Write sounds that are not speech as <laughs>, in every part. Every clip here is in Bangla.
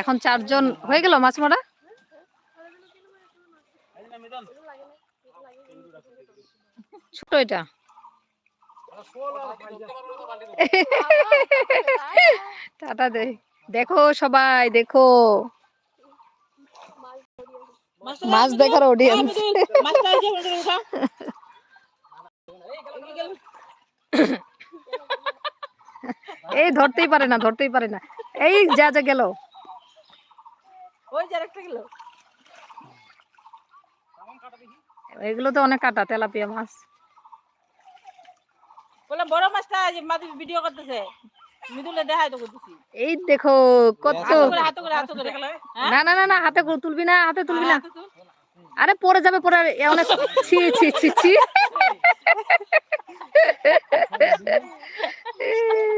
এখন চারজন হয়ে গেল মাছ মারা? ছোট এটা। টাটা দে। দেখো সবাই, দেখো। মাছ দেখার অডিয়েন্স মাছটা এই ধরতেই পারে না ধরতেই পারে না। এই যা যা গেল। ওই যে আরেকটা গেল। এগুলো তো অনেক কাটা তেলাপিয়া মাছ। বললাম বড় মাছটা এই যে মাদি ভিডিও করতেছে। মিদুলে দেখাই তো করতেছি এই দেখো কত হাতে করে হাতে করে হ্যাঁ? না না না না হাতে করে তুলবি না হাতে তুলবি না। আরে পড়ে যাবে পরে এ অনেক ছি ছি ছি ছি। <laughs> <laughs>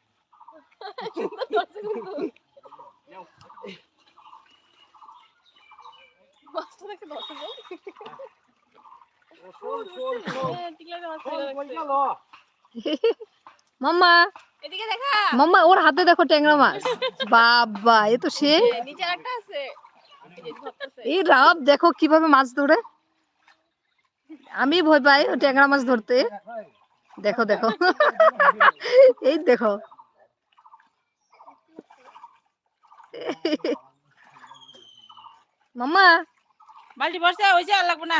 <laughs> মাম্মা এদিকে দেখা। মাম্মা ওর হাতে দেখো ট্যাংরা মাছ। বাবা এ তো সে। নিচে একটা আছে। এই রাব দেখো কীভাবে মাছ ধরে। আমি ভয় পাই ও ট্যাংরা মাছ ধরতে। দেখো দেখো। এই দেখো। মাম্মা বালতি বসে হইছে আর লাগবে না।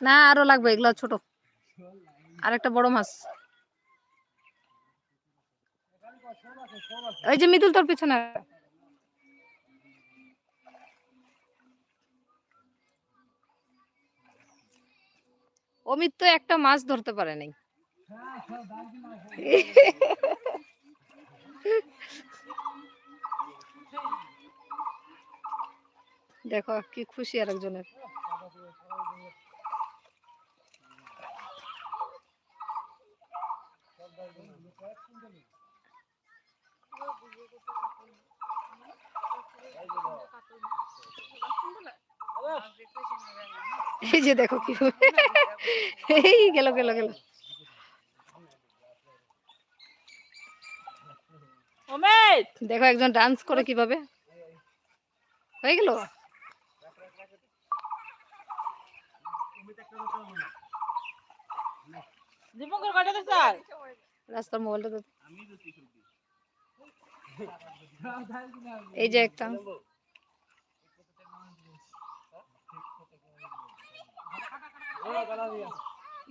না আরও লাগবে এগুলো ছোট। আর একটা বড় মাছ। ওই যে মিতুল তোর পিছনে। অমিত তো একটা মাছ ধরতে পারে নাই। <laughs> দেখো কি খুশি আরেকজনের। এই যে দেখো কি এই গেল গেল গেল। দেখো একজন ডান্স করে কীভাবে। হয়ে গেল? দীপঙ্কর কটা স্যার রাস্তার মোবাইলটা তো এই যে একটা।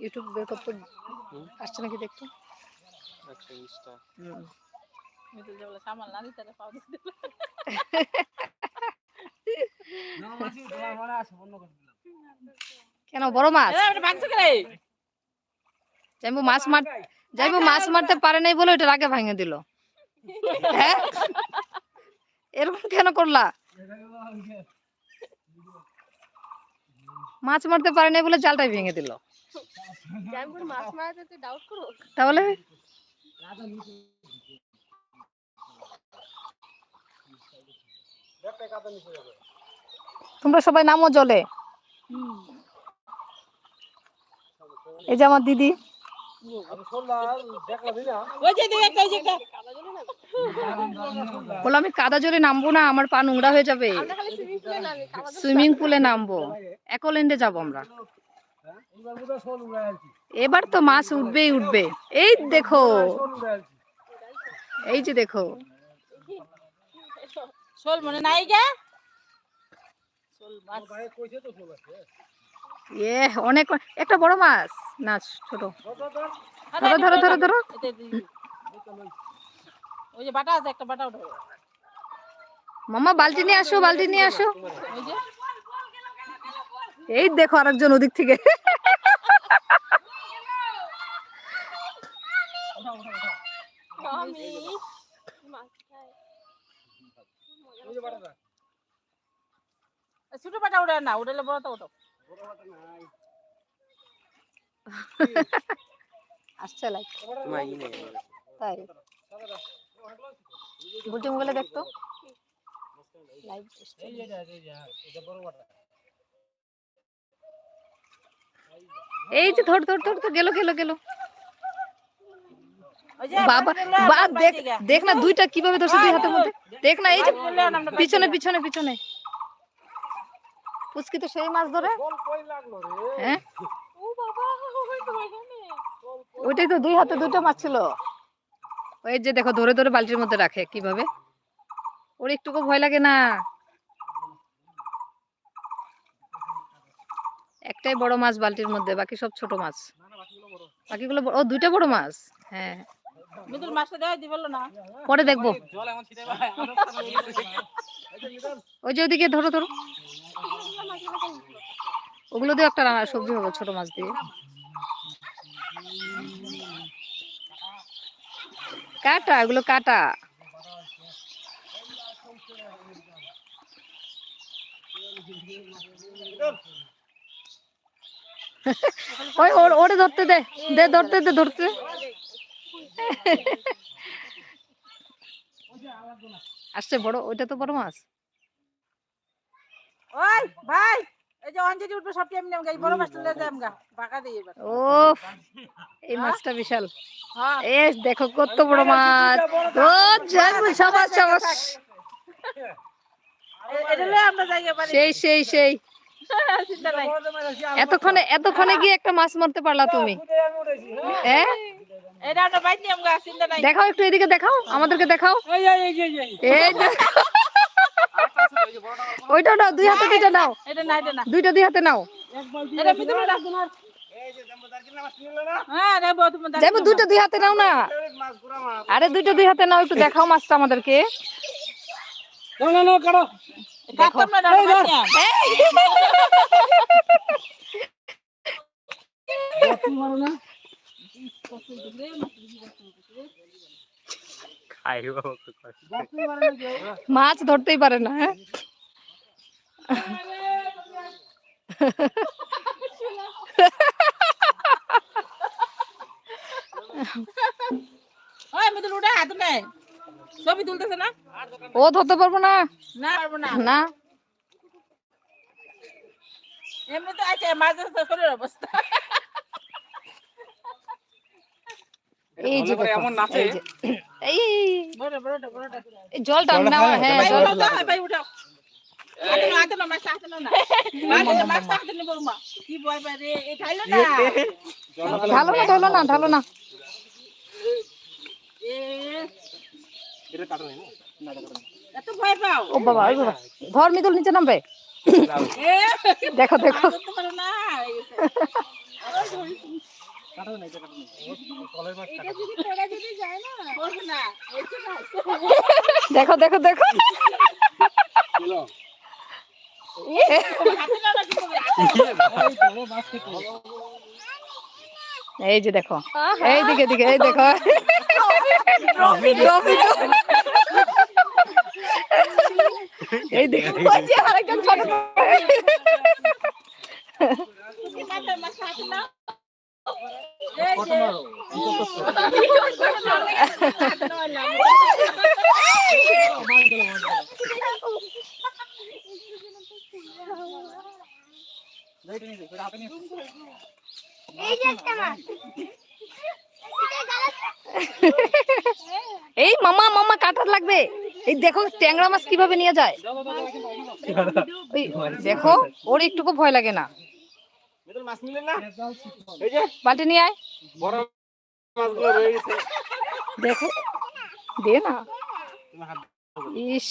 ইউটিউব বের করতে আসছে নাকি দেখতো? না দিতে পাও দিতে কেন বড় মাছ? যাইবো মাছ মার যাইবো মাছ মারতে পারে নাই বলে ওটা আগে ভাঙে দিল। হ্যাঁ? এরকম কেন করলা? মাছ মারতে পারে নাই বলে জালটাই ভেঙে দিল। তাহলে? তোমরা সবাই নামো জলে। এই যে আমার দিদি। বলো আমি কাদা জলে নামবো না, আমার পা নোংরা হয়ে যাবে। সুইমিং পুলে নামবো। একলেন্ডে যাব আমরা। এবার তো মাছ উঠবেই উঠবে। এই দেখো। এই যে দেখো। শোল মনে নাই গা? শোল মাছ। এ অনেক একটা বড় মাছ। না ছোট। ধরো ধরো ধরো ধরো। ওই যে বাটা আছে একটা বাটা উঠো মামা বালতি নিয়ে আসো বালতি নিয়ে আসো। এই দেখো আরেকজন ওদিক থেকে। ছোট পাটা উড়ে না উড়ালে বড়টা উঠো আসছে লাইক তাই। বুলটি মোবাইলে দেখতো। লাইভ এই যে ধর ধর ধর তো গেল গেল। গেল বাবা বা দেখ দেখ না দুইটা কীভাবে ধরছে দুই হাতের মধ্যে। দেখ না এই যে পিছনে পিছনে পিছনে। পুচকি তো সেই মাছ ধরে। হ্যাঁ? ও বাবা ওই তো এখানে। ওইটাই তো দুই হাতে দুটো মাছ ছিল। ওই যে দেখো ধরে ধরে বালতির মধ্যে রাখে কীভাবে। ওর একটুকু ভয় লাগে না। একটাই বড় মাছ বালতির মধ্যে বাকি সব ছোট মাছ। বাকিগুলো বড়- ও দুইটা বড় মাছ? হ্যাঁ। পরে দেখব। ওই যে ওদিকে ধরো ধরো। ওগুলো দিয়ে একটা রান্না সবজি হবে, ছোট মাছ দিয়ে। কাটা, এগুলো কাটা। <laughs> ওই ওর- ধরতে দে দে, ধরতে দে, ধরতে। <laughs> আসছে বড়, ওইটা তো বড় মাছ। ওই ভাই এই যে অঞ্জলি উঠবে সব টাইম নেমগা এই বড় মাছটা লে যাম গা বাঁকা দিয়ে এবার। এই মাছটা বিশাল। হ্যাঁ। এ দেখো কত বড় মাছ। ও সাবাস সাবাস এটা লয়ে আমরা এবারে। সেই সেই সেই। এতক্ষণে এতক্ষণে গিয়ে একটা মাছ মারতে পারলা তুমি। হ্যাঁ দেখাও একটু এদিকে দেখাও আমাদেরকে দেখাও। এই ওইটা নাও দুই হাতে দুইটা নাও। এটা না এটা না। দুইটা দুই হাতে নাও। এটা ভিতরে রাখ হ্যাঁ রে বউ তুমি যাইবো দুইটা দুই হাতে নাও না। আরে দুইটা দুই হাতে নাও একটু দেখাও মাছটা আমাদেরকে। কাটতাম না দাঁড়া বাইক নিয়ে মাছ ধরতেই পারে না হ্যাঁ ওই মিদুল উঠে হাত নে ছবি তুলতেছে না? ও ধরতে পারব না। না পারব না। না। এমনি তো আছে মাছ শরীর অবস্থা। এই যে এই বড় জলটা নাও হ্যাঁ জল ভাই উঠাও। মাছ নাও না। মাছ মাছ কি রে না। ঢালো না ঢালো না ঢালো না। এ এত ভয় পাও? ও বাবা ওই বাবা। ধর মিদুল নিচে নামবে। এ দেখো দেখো। না এটা না না না। দেখো দেখো দেখো হাতে নাও না কি করবে এই যে দেখো। এই দিকে দিকে এই দেখো। ট্রফি এই দেখো। আরেকজন হাতে নাও এই মামা মামা কাটার লাগবে। এই দেখো, ট্যাংরা মাছ কীভাবে নিয়ে যায়। দেখো, ওর একটুকু ভয় লাগে না। বালতি নিয়ে আয়। দেখো, দে না। ইস।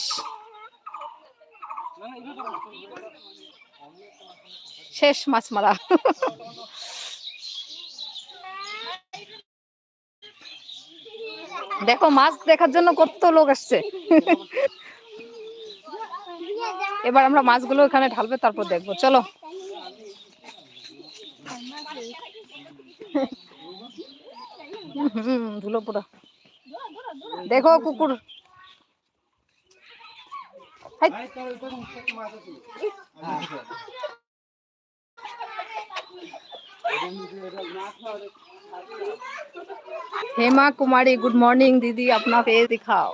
শেষ মাছ মারা। দেখো, মাছ দেখার জন্য কত লোক আসছে। এবার আমরা মাছগুলো এখানে ঢালবে, তারপর দেখব। চলো। হুম ধুলো পুরো দেখো, কুকুর। हेमा कुमारी गुड मॉर्निंग दीदी अपना फेस दिखाओ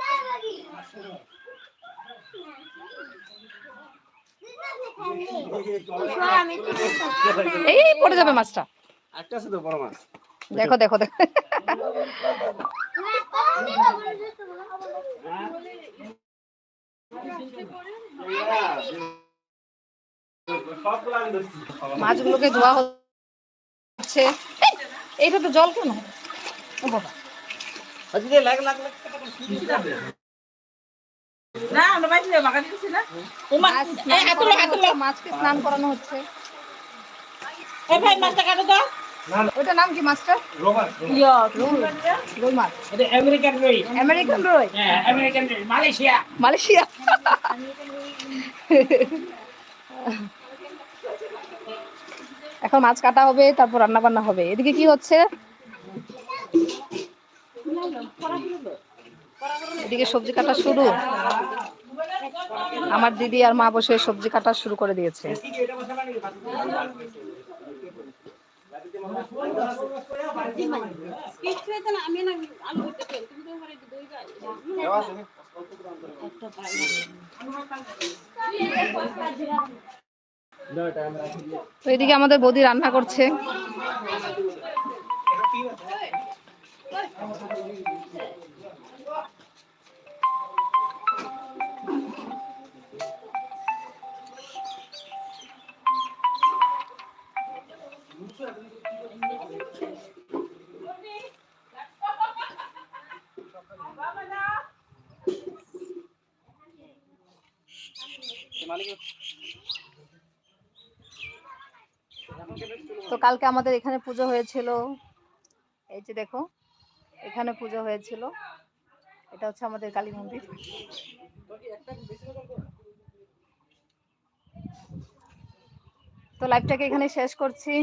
এই পড়ে যাবে মাছটা একটা আছে তো বড় মাছ দেখো দেখো দেখো সবগুলো আমি ধরছি মাছগুলোকে ধোয়া হচ্ছে। এইটা তো জল কেন? ও বাবা। মাছকে স্নান করানো হচ্ছে। এই ভাই মাছটা কাটো তো। ওইটার নাম কি মাছটা রোমান ইয়া রুই মাছ এটা আমেরিকান রই। আমেরিকান রুই? হ্যাঁ আমেরিকান রই মালয়েশিয়া। মালয়েশিয়া। এখন মাছ কাটা হবে তারপর রান্না বান্না হবে। এদিকে কি হচ্ছে? এদিকে সবজি কাটা শুরু। আমার দিদি আর মা বসে সবজি কাটা শুরু করে দিয়েছে। এদিকে আমাদের বৌদি রান্না করছে। তো কালকে আমাদের এখানে পুজো হয়েছিল। এই যে দেখো, এখানে পুজো হয়েছিল। এটা হচ্ছে আমাদের কালী মন্দির। তো লাইভটাকে এখানে শেষ করছি।